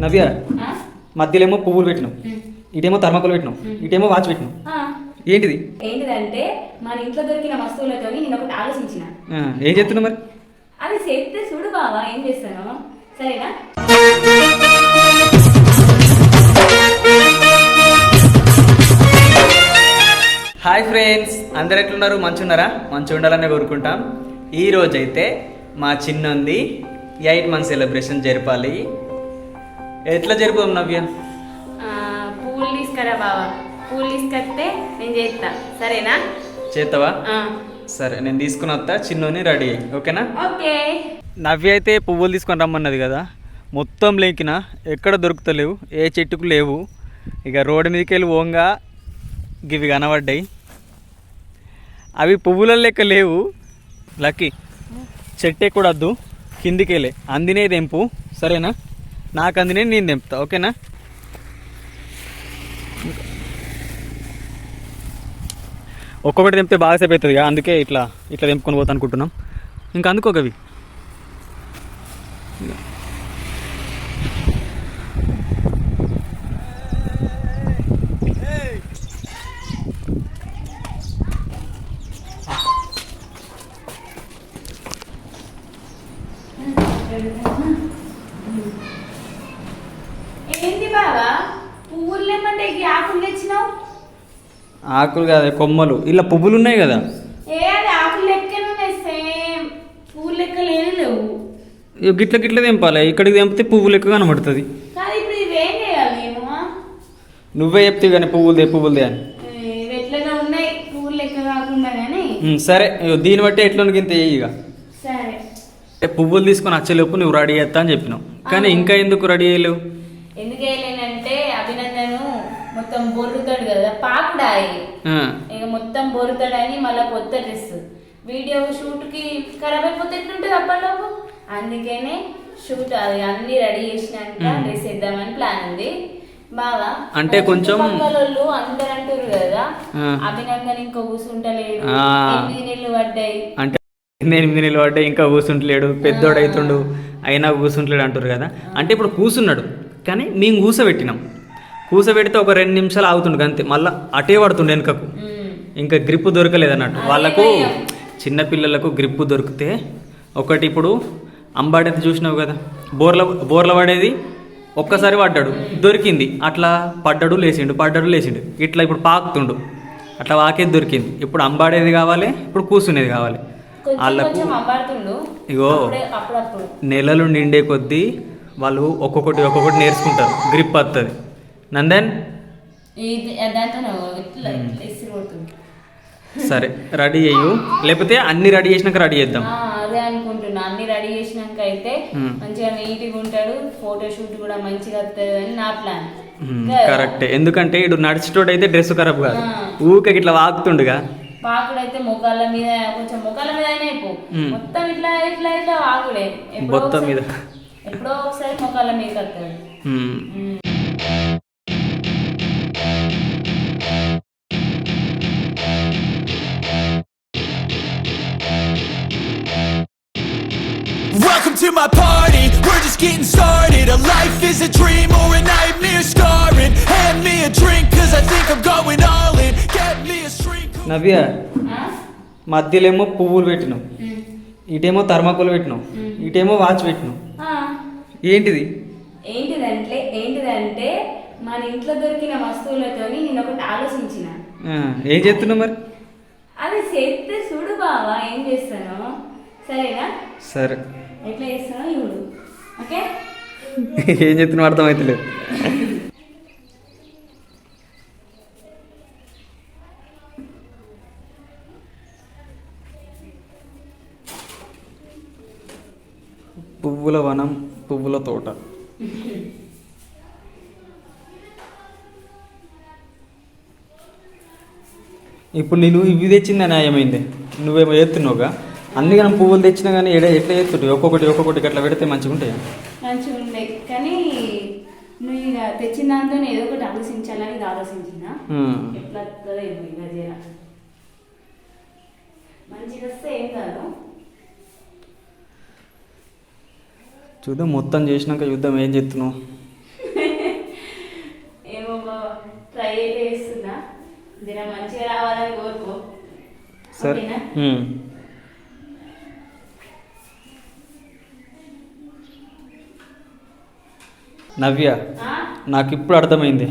నవ్య ఆ? మధ్యలో ఏమో పువ్వులు పెట్టినాం. ఇటేమో థర్మాకోల్ పెట్టినాం. ఇటేమో వాచ్ పెట్టినాం. ఏంటిది? ఏంటిదంటే మన ఇంట్లో దొరికిన వస్తువులతో నేను ఒకటి ఆలోచించిన. ఏం చెప్తున్నావు మరి? అది చేస్తే చూడు బావా ఏం చేస్తాను. సరేనా? హాయ్ ఫ్రెండ్స్ అందరు ఎట్లున్నారు? మంచి ఉన్నారా మంచి ఉండాలని కోరుకుంటాం. ఈ రోజైతే మా చిన్నుంది ఎయిట్ మంత్ సెలబ్రేషన్ జరపాలి. ఎట్లా జరుపుదాం నవ్య? పువ్వులు తీసుకురా బావా. పువ్వులు తీసుకొస్తే నేను చేస్తా. సరేనా? చేస్తావా. సరే నేను తీసుకుని వస్తా చిన్నుని రెడీ అయ్యి. ఓకేనా? ఓకే. నవ్య అయితే పువ్వులు తీసుకొని రమ్మన్నది కదా. మొత్తం లేకిన ఎక్కడ దొరుకుతలేవు ఏ చెట్టుకు లేవు. ఇక రోడ్డు మీదకి వెళ్ళి ఓంగా గివి కనబడ్డాయి. అవి పువ్వుల లెక్క లేవు. లక్కీ చెట్టు ఎక్కడొద్దు కిందికి వెళ్ళే అందినే తెంపు. సరేనా? నాకు అందినే నేను దింపుతా ఓకేనా ఒక్కొక్కటి తెంపితే బాగా సేపు అవుతుంది అందుకే ఇట్లా ఇట్లా తెంపుకొని పోతా అనుకుంటున్నాం ఇంకా అందుకోగవి ఏంటి బావా పువ్వులు లేమంటే ఈ ఆకులు తెచ్చినావు ఆకులు కాదు కొమ్మలు. ఇలా పువ్వులు ఉన్నాయి కదా గిట్ల గిట్ల తెంపాలి. ఇక్కడికి తెంపితే పువ్వు లెక్క కనబడుతుంది. నువ్వే చెప్తే కానీ పువ్వులదే పువ్వులదే అని. సరే దీన్ని బట్టి ఎట్లా గింత ఇక పువ్వులు తీసుకొని వచ్చేలోపు నువ్వు రెడీ చేస్తా అని చెప్పినావు. కానీ ఇంకా ఎందుకు రెడీ చేయలేవు ఎందుకు వేయలేనంటే అభినందను మొత్తం బొర్రుతాడు కదా పాకుడాయి ఇక మొత్తం బొరుతాడని మళ్ళీ కొత్త డ్రెస్. వీడియో షూట్కి ఖరాబ్ అయిపోతే ఎట్లుంటుంది అప్పటిలోపు? అందుకనే షూట్ అది అన్ని రెడీ చేసినాక. డ్రెస్ వేద్దామని ప్లాన్ ఉంది. బాగా అంటే కొంచెం- వాళ్ళు అందరు అంటారు కదా. అభినందన్ ఇంకా కూసుంటలేడు ఆ. ఎనిమిది నెలలు పడ్డాయి. అంటే ఎనిమిది నిలబడ్డా ఇంకా కూర్చుంటలేడు పెద్దోడు అవుతుండు అయినా కూర్చుంటలేడు అంటారు కదా. అంటే ఇప్పుడు కూర్చున్నాడు కానీ మేము కూసబెట్టినాం. కూసబెడితే ఒక రెండు నిమిషాలు ఆగుతుండు అంతే. మళ్ళీ అటే పడుతుండే వెనుకకు. ఇంకా గ్రిప్ దొరకలేదు అన్నట్టు వాళ్ళకు భయం. చిన్న పిల్లలకు గ్రిప్ దొరికితే ఒకటి ఇప్పుడు అంబాడేది చూసినావు కదా? బోర్ల బోర్ల పడేది ఒక్కసారి పడ్డాడు. దొరికింది. అట్లా పడ్డాడు లేచిండు పడ్డాడు లేచిండు. ఇట్లా ఇప్పుడు పాకుతుండు. అట్లా వాకేది దొరికింది. ఇప్పుడు అంబాడేది కావాలి ఇప్పుడు కూర్చునేది కావాలి. వాళ్ళకు ఇగో నెలలు నిండే కొద్దీ వాళ్ళు ఒక్కొక్కటి ఒక్కొక్కటి నేర్చుకుంటారు. గ్రిప్ వస్తుంది నందన్ కొడుతుంది సరే రెడీ అయ్యు. లేకపోతే అన్ని రెడీ చేసినాక రెడీ చేద్దాం. అదే అనుకుంటున్నా. అన్ని రెడీ చేసినాక అయితే మ్మ్. మంచిగా నీట్గా ఉంటాడు. ఫోటో షూట్ కూడా మంచిగా వస్తుంది అని నా ప్లాన్ మ్మ్, కరెక్టే ఎందుకంటే ఇటు నడిచేటోడు అయితే డ్రెస్ ఖరాబ్ కాదు. ఊకే ఇట్లా వాగుతుండుగా. పాకుడు అయితే ముఖాల మీద కొంచెం ముఖాల మీద అయినా అయిపో. మొత్తం ఇట్లా ఇట్లా ఇట్లా ఆకుడే మొత్తం మీద. ఎప్పుడో ఒకసారి ముఖాల మీద వస్తాడు. To my party, we're just getting started A life is a dream or a nightmare scarring Hand me a drink cause I think I'm going all in Get me a shrink నవ్య ఆ? మధ్యలో ఏమో పువ్వులు పెట్టినాం మ్మ్. ఇటేమో thermocol పెట్టినాం మ్మ్. ఇటేమో watch పెట్టినాం ఆ. ఏంటిది ఏంటిదంటే ఏంటిదంటే మన ఇంట్లో దొరికిన వస్తువులతోని నేను ఒకటి ఆలోచించిన ఆ, ఏం చేస్తున్నావు మరి అది చేస్తే చూడు బావా ఏం చేస్తాను సరేనా సరే ఎట్లా చేస్తానో చూడు. ఓకే? ఏం చెప్తున్నా అర్థమవుతలేదు పువ్వుల వనం పువ్వుల తోట. ఇప్పుడు నేను ఇవి తెచ్చింది న్యాయమైంది నువ్వేమో చేస్తున్నావుగా? అందుకని పువ్వులు తెచ్చినా కానీ ఎడ ఎట్లా చేస్తుంటాయి ఒక్కొక్కటి ఒక్కొక్కటి అట్లా పెడితే మంచిగా ఉంటాయి మంచిగా ఉండే కానీ నువ్వు ఇక తెచ్చిన దాంతో ఏదో ఒకటి ఆలోచించాలని ఇది ఆలోచించిన ఎట్లా వస్తుందో ఏమో ఇక జర. మంచిగా వస్తే ఏం కాదు. చూద్దాం మొత్తం చేసినాక చూద్దాం ఏం చెప్తున్నావు ఏమో ట్రై చేస్తున్నా. జర మంచిగా రావాలని కోరుకో. సరే. నవ్య? నాకు ఇప్పుడు అర్థమైంది.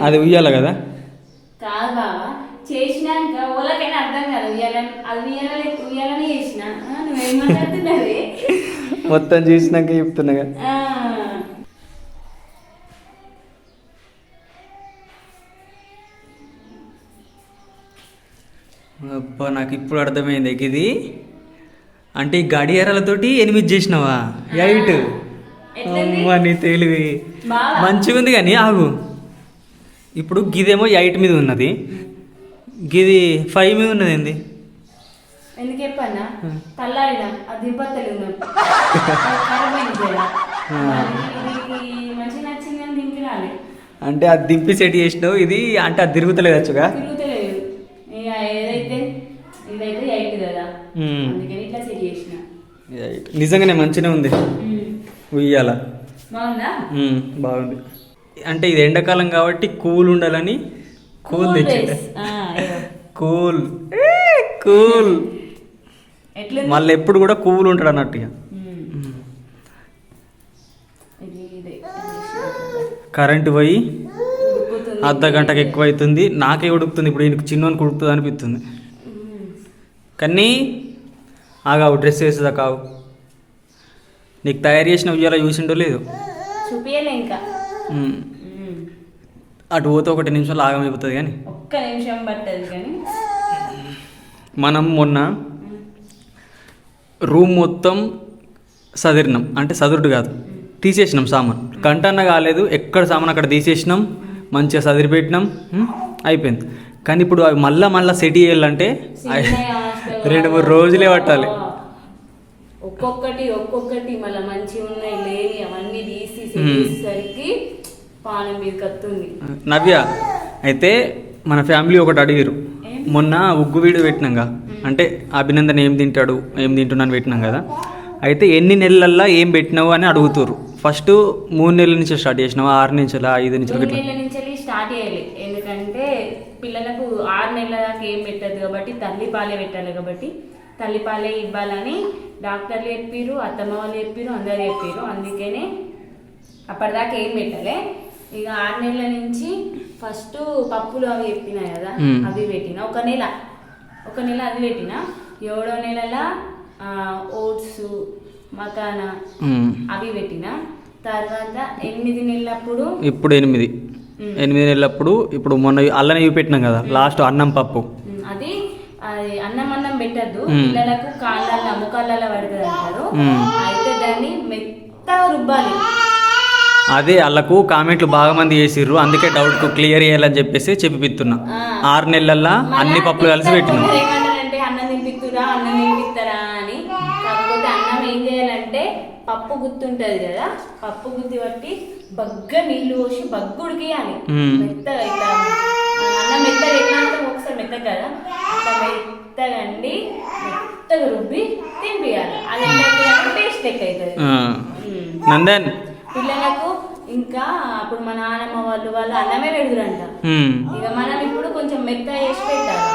అది ఉయ్యాల కదా? కాదు బావా చేసినాక ఓలకైనా అర్థం కాదు. ఉయ్యాలని అది ఉయ్యాలని ఉయ్యాలని చేసిన. ఆ, నువ్వేం మాట్లాడుతున్నది? మొత్తం చూసినాక చెప్తున్నా అబ్బా నాకు ఇప్పుడు అర్థమైంది. ఇది అంటే ఈ గడియారాలతోటి ఎనిమిది చేసినావా? ఎయిట్. నీ తెలివి. మంచిగా ఉంది కానీ ఆగు. ఇప్పుడు గిదేమో ఎయిట్ మీద ఉన్నది. గిది ఫైవ్ మీద ఉన్నది ఏంది? ఎందుకు చెప్పన్నా? తల్లాడినా అది అంటే అది దింపి సెట్ చేసినావు ఇది అంటే అది తిరుగుతలేదు వచ్చుగా తిరుగుతలేదు. ఇక ఏదైతే ఇదైతే ఎయిట్ కదా. మ్మ్. అందుకని ఇట్లా సెట్ చేసిన. ఎయిట్. నిజంగానే మంచిగా ఉంది. ఉయ్యాల. బాగుందా? అంటే ఇది ఎండాకాలం కాబట్టి కూల్ ఉండాలని కూల్ తెచ్చిండే. కూల్. కూల్. మళ్ళీ ఎప్పుడు కూడా కూల్ ఉంటాడు ఇదే కరెంటు పోయి. అర్ధ గంటకు ఎక్కువ అవుతుంది నాకే ఉడుకుతుంది. ఇప్పుడు ఈయనకు చిన్నోనికి ఉడుకుతుంది అనిపిస్తుంది. కానీ ఆగావు డ్రెస్ వేసేదా కావు నీకు తయారు చేసిన ఉయ్యాల చూసిండో లేదు? చూపియలే ఇంకా. అటు పోతే ఒకటి నిమిషాలు ఆగమైపోతుంది కానీ. ఒక్క నిమిషం పట్టదు కానీ. మనం మొన్న రూమ్ మొత్తం సదిరినాం. అంటే సదురుడు కాదు. తీసేసినాం సామాన్. కంటన్న కాలేదు. ఎక్కడ సామాన్ అక్కడ తీసేసినాం. మంచిగా సదిరి పెట్టినాం ఉమ్, అయిపోయింది. కానీ ఇప్పుడు అవి మళ్ళా మళ్ళా సెట్ చేయాలంటే హాస్టల్ రెండు మూడు రోజులే పట్టాలి. ఒక్కొక్కటి ఒక్కొక్కటి మళ్ళీ మంచిగా ఉన్నాయి లేని అవన్నీ తీసి. చేసేసరికి పానం మీద కత్తుంది. నవ్య అయితే మన ఫ్యామిలీ ఒకటి అడిగారు? మొన్న ఉగ్గు వీడియో పెట్టినాగా. అంటే అభినందన్ ఏం తింటాడు ఏం తింటున్నాను పెట్టినాం కదా. అయితే ఎన్ని నెలలల్లా ఏం పెట్టినావు అని అడుగుతారు ఫస్ట్ మూడు నెలల నుంచి స్టార్ట్ చేసినావా? ఆరు నుంచి ఐదు నుంచి నెలల నుంచి స్టార్ట్ చేయాలి. ఎందుకంటే పిల్లలకు ఆరు నెలల దాకా ఏం పెట్టదు కాబట్టి తల్లి పాలే పెట్టాలి కాబట్టి తల్లి పాలే ఇవ్వాలని డాక్టర్లు చెప్పిర్రు అత్తమ్మ వాళ్ళు చెప్పిర్రు అందరు చెప్పిర్రు. అందుకనే అప్పటిదాకా ఏం పెట్టాలి. ఇక ఆరు నెలల నుంచి ఫస్ట్ పప్పులు అవి చెప్పినా కదా. అవి పెట్టిన. ఒక నెల ఒక నెల అది పెట్టిన. ఏడో నెలల ఓట్స్ మకానా. అవి పెట్టిన. తర్వాత ఎనిమిది నెలలప్పుడు ఇప్పుడు ఎనిమిది. ఎనిమిది నెలలప్పుడు ఇప్పుడు మొన్న అల్లనే ఇవి పెట్టినాం కదా లాస్ట్ అన్నం పప్పు. అది అది అన్నం అన్నం పెట్టద్దు. పిల్లలకు కాళ్ళ ముఖాలలో పడుతుంది అంటారు. అయితే దాన్ని మెత్తగా రుబ్బాలి. అదే వాళ్ళకు కామెంట్లు బాగా మంది చేసిర్రు. అందుకే డౌట్ క్లియర్ చేయాలని చెప్పేసి చెప్పిపిస్తున్నా. ఆరు నెలలల్లా అన్ని పప్పులు కలిసి పెట్టినాం. ఏమంటారంటే అన్నం తినిపిస్తురా అన్నం తినిపిస్తారా అని. కాకపోతే అన్నం ఏం చేయాలంటే పప్పు గుత్తుంటది కదా. పప్పు గుత్తి బట్టి బగ్గ నీళ్ళు పోసి బగ్గు ఉడికియాలి. మ్మ్. మెత్తగా ఇట్లా అన్నం ఎట్లా అంటే ఒకసారి మెత్తగా కదా. అట్లా మెత్తగా రుబ్బి తినిపియాలి. అది టేస్ట్ లెక్క అవుతుంది. నందన్. పిల్లలకు ఇంకా అప్పుడు మా నాన్నమ్మ వాళ్ళు వాళ్ళు అన్నమే పెడుతురంట. ఇక మనం ఇప్పుడు కొంచెం మెత్త చేసి పెట్టాలి.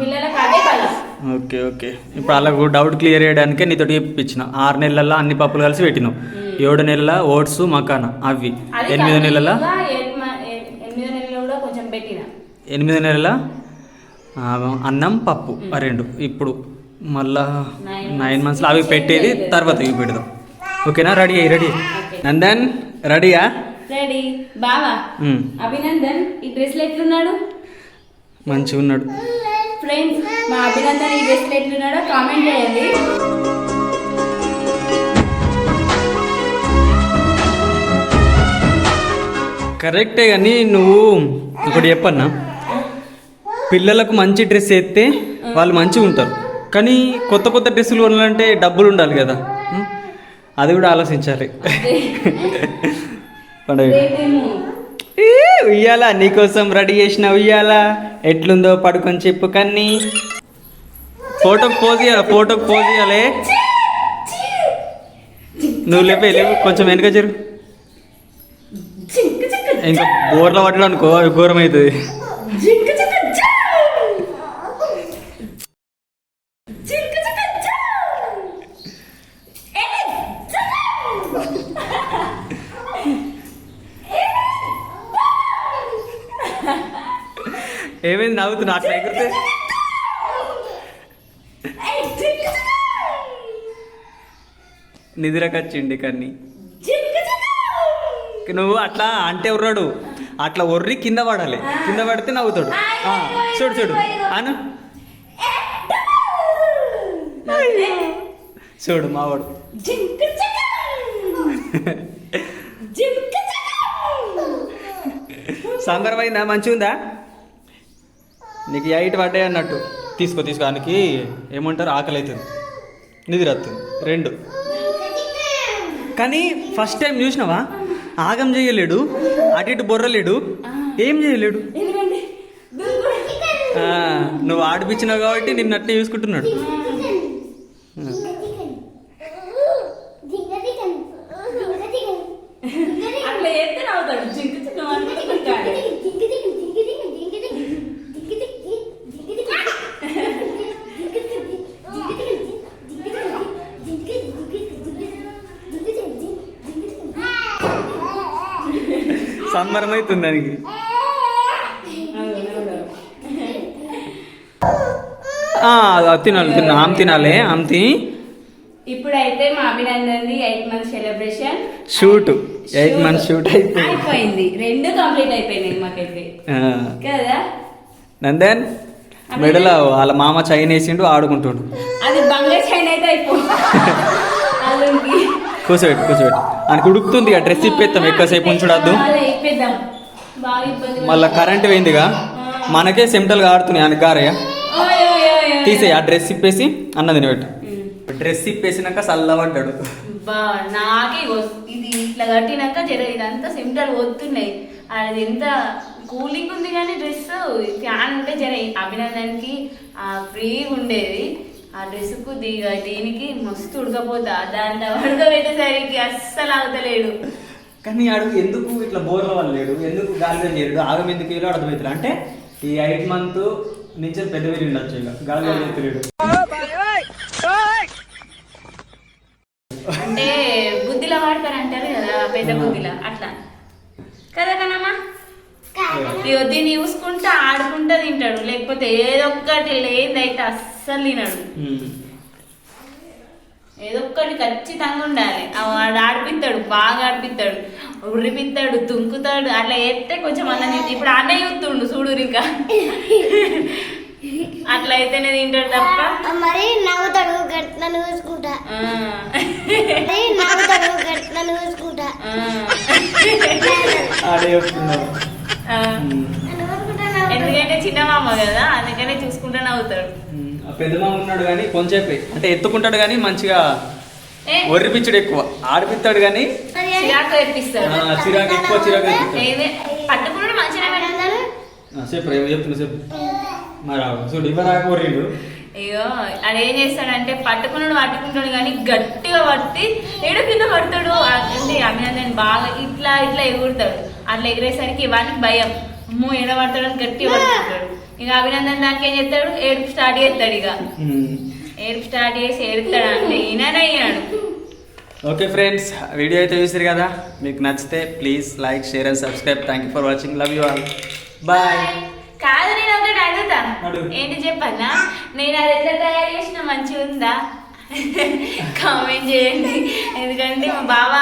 పిల్లలకు అదే బలం. Okay okay. ఇప్పుడు వాళ్ళకు డౌట్ క్లియర్ చేయడానికే నీతో చెప్పించిన. ఆరు నెలల్లో అన్ని పప్పులు కలిసి పెట్టినావు. ఏడు నెలల ఓట్స్ మకానా అవి ఎనిమిది నెలల? ఎనిమిదో నెలలో పెట్టిన. ఎనిమిది నెలల? అన్నం పప్పు. రెండు. ఇప్పుడు మళ్ళా నైన్. మంత్స్లో అవి పెట్టేది తర్వాత ఇవి పెడదాం. ఓకేనా? రెడీ అయ్యి రెడీ. నందన్ రెడీయా? రెడీ. బావా. అభినందన్ ఈ డ్రెస్లో ఎట్లున్నాడు? మంచిగా ఉన్నాడు. ఫ్రెండ్స్ మా అభినందన్ ఈ డ్రెస్లో ఎట్లున్నాడో కామెంట్ చేయండి. కరెక్టే కానీ నువ్వు ఒకటి చెప్పన్నా? పిల్లలకు మంచి డ్రెస్ వేస్తే వాళ్ళు మంచిగా ఉంటారు. కానీ కొత్త కొత్త డ్రెస్సులు కొనాలంటే డబ్బులు ఉండాలి కదా? అది కూడా ఆలోచించాలి. పండుగ. ఉయ్యాలా? నీకోసం రెడీ చేసిన ఉయ్యాలా? ఎట్లుందో పడుకొని చెప్పు కన్నీ. ఫోటోకి పోజ్ ఇవ్వాలి ఫోటోకి పోజ్ ఇవ్వాలి నువ్వు లేపే లేవు కొంచెం వెనక జరు జింక ఇంకా బోర్లో పట్టడం అనుకో ఘోరం అవుతుంది నవ్వుతున్నా అట్లా ఎగిరితే. నిద్రకొచ్చిండి కన్ని నువ్వు అట్లా అంటే ఉర్రాడు. అట్లా ఒర్రి కింద పడాలి. కింద పడితే నవ్వుతాడు. ఆ, చూడు చూడు. అను. చూడు మావాడు సంబరమైందా? మంచిగా ఉందా నీకు ఎయిట్ పడ్డాయి అన్నట్టు. తీసుకో తీసుకో. ఆయనకి ఏమంటారు? ఆకలి అవుతుంది నిద్ర వస్తుంది రెండు. కానీ ఫస్ట్ టైం చూసినావా? ఆగం చేయలేడు. అటు ఇటు బొర్రలేడు. ఏం చేయలేడు? నువ్వు ఆడిపించినావు కాబట్టి నిన్ను అట్నే చూసుకుంటున్నాడు అట్లా చేస్తే నవ్వుతాడు జింకు చిన్న అనుకుంటాడు సంబరం అవుతుంది దానికి. తినాలి తిన్నా ఆమె తినాలి ఆమె తిని. ఇప్పుడైతే మా అభినందన్ది eight month celebration. Shoot eight months shoot అయిపోయింది. అయిపోయింది. రెండు కంప్లీట్ అయిపోయినాయి మాకైతే. కదా? నందన్ మెడలో వాళ్ళ మామ చైన్ వేసిండు ఆడుకుంటుండు. అది బంగారు చైన్ అయితే అయిపోయింది కూర్చోబెట్టు కూర్చోబెట్టు. ఆయనకు ఉడుకుతుంది ఇక డ్రెస్ ఇప్పేస్తాం ఎక్కువసేపు ఉంచుడద్దు. మళ్ళీ కరెంట్ పోయిందిగా. మనకే సెంటల్ ఆడుతున్నాయి ఆయనకు గారయ్య. తీసేయి ఆ డ్రెస్ ఇప్పేసి పెట్టు ఉమ్. డ్రెస్ ఇప్పేసినాక చల్లబడ్డాడు బా నాకే ఇది ఇట్లా కట్టినాక జర ఇదంతా సిమ్టల్ పోతున్నాయి అది ఎంత కూలింగ్ ఉంది కానీ డ్రెస్ ఫ్యాన్ ఉంటే జర అభినందన్కి ఫ్రీగా ఉండేది. ఆ డ్రెస్కు దిగ దీనికి మస్తు ఉడకపోతా. దాంట్లో ఉడకబెట్టేసరికి అస్సలు ఆగుతలేడు. కానీ ఆడు ఎందుకు ఇట్లా బోర్ల వల్ల లేడు? ఎందుకు గాలిలో లేడు ఆగం ఎందుకు వేలో అర్థమవుతుంది అంటే ఈ ఎయిట్ మంత్ నుంచి పెద్ద వీరి ఉండొచ్చు ఇక. గాలిలో లేడు అంటే బుద్ధిలో వాడతారు అంటారు కదా పెద్ద బుద్ధిలో. అట్లా. కదా కనమ్మా? ఇగో దీన్ని చూసుకుంటా ఆడుకుంటా తింటాడు. లేకపోతే ఏదో ఒక్కటి లేదైతే అస్సలు తినడు. ఏదో ఒక్కటి ఖచ్చితంగా ఉండాలి. ఆ వాడు ఆడిపిస్తాడు బాగా ఆడిపిస్తాడు. ఉరిపిస్తాడు తుంకుతాడు అట్లా వేస్తే కొంచెం అన్నం ఇప్పుడు అన్నయ్య చూస్తుండు చూడు ఇంకా. అట్లా అయితేనే తింటాడు తప్ప. మరి నవ్వుతాడు గట్ల చూసుకుంటా. నవ్వుతాడు గట్ల చూసుకుంటా. ఎందుకంటే చిన్న మామ కదా అందుకనే చూసుకుంటూ నవ్వుతాడు. పెద్ద మామ ఉన్నాడు కానీ కొంచెంసేపే అంటే ఎత్తుకుంటాడు కానీ మంచిగా ఏ, ఒర్రిపిచ్చుడు ఎక్కువ. ఆడిపిస్తాడు కానీ చిరాకు తెప్పిస్తాడు ఆ, చిరాకు ఎక్కువ చిరాకు పట్టుకున్నాడు మంచిగా చెప్పు ఏమో చెప్తున్నా చెప్పు. మరి చూడు ఇవ్వదాకా అయ్యో అది ఏం చేస్తాడంటే పట్టుకున్నాడు పట్టుకుంటాడు కానీ గట్టిగా పట్టి ఏడు కింద పడతాడు. అంటే అభినందన్ బాగా ఇట్లా ఇట్లా ఎగురుతాడు. అట్లా ఎగిరేసరికి వానికి భయం. అమ్మో ఏడ పడతాడు అని గట్టిగా పట్టుకుంటాడు. ఇక అభినందన్ దానికి ఏం చేస్తాడు? ఏడుపు స్టార్ట్ చేస్తాడు ఇక. ఏడుపు స్టార్ట్ చేసి ఏడుస్తాడు అంటే ఈయనయ్యాడు ఓకే ఫ్రెండ్స్ వీడియో అయితే చూసారు కదా? మీకు నచ్చితే please like share and subscribe. Thank you for watching love you all bye అడుగుతా. అడుగు. ఏంటి చెప్పన్నా? నేను అది ఎట్లా తయారు చేసిన మంచిగా ఉందా? కామెంట్ చేయండి. ఎందుకంటే మా బావ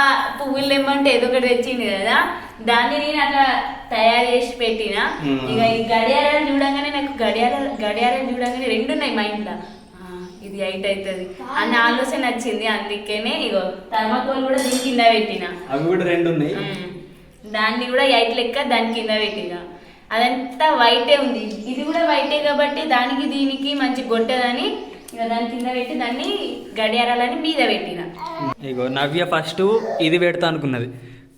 పువ్వులు తెమ్మంటే ఏదో ఒకటి తెచ్చింది కదా. దాన్ని నేను అట్లా తయారు చేసి పెట్టిన. ఇక ఈ గడియారాలు చూడంగానే నాకు గడియారాలు గడియారాలు చూడంగానే రెండు ఉన్నాయి మా ఇంట్లో. ఆ, ఇది ఎయిట్ అవుతుంది. అన్న ఆలోచన వచ్చింది అందుకనే ఇగో థర్మాకోల్ కూడా దీని కింద పెట్టిన. అవి కూడా రెండు ఉన్నాయి. దాన్ని కూడా ఎయిట్ లెక్క దాని కింద పెట్టిన. అదంతా వైటే ఉంది. ఇది కూడా వైటే కాబట్టి దానికి దీనికి మంచి గొట్టదని ఇక దాని కింద పెట్టి దాన్ని గడియారాలని మీద పెట్టిన. ఇగో నవ్య ఫస్ట్ ఇది పెడతా అనుకున్నది.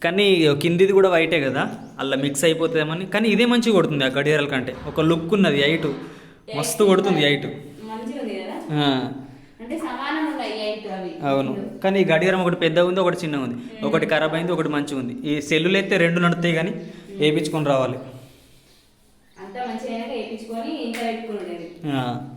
కానీ కిందిది కూడా వైటే కదా అలా మిక్స్ అయిపోతుందేమని. కానీ ఇదే మంచిగా కొడుతుంది ఆ గడియారాల కంటే. ఒక లుక్ ఉన్నది ఎయిట్ మస్తు కొడుతుంది ఎయిట్ అవును. కానీ ఈ గడియారం ఒకటి పెద్దగా ఉంది ఒకటి చిన్నగా ఉంది. ఒకటి ఖరాబ్ అయింది ఒకటి మంచిగా ఉంది. ఈ సెల్లులు అయితే రెండు నడుతాయి కానీ వేయించుకొని రావాలి. 嗯。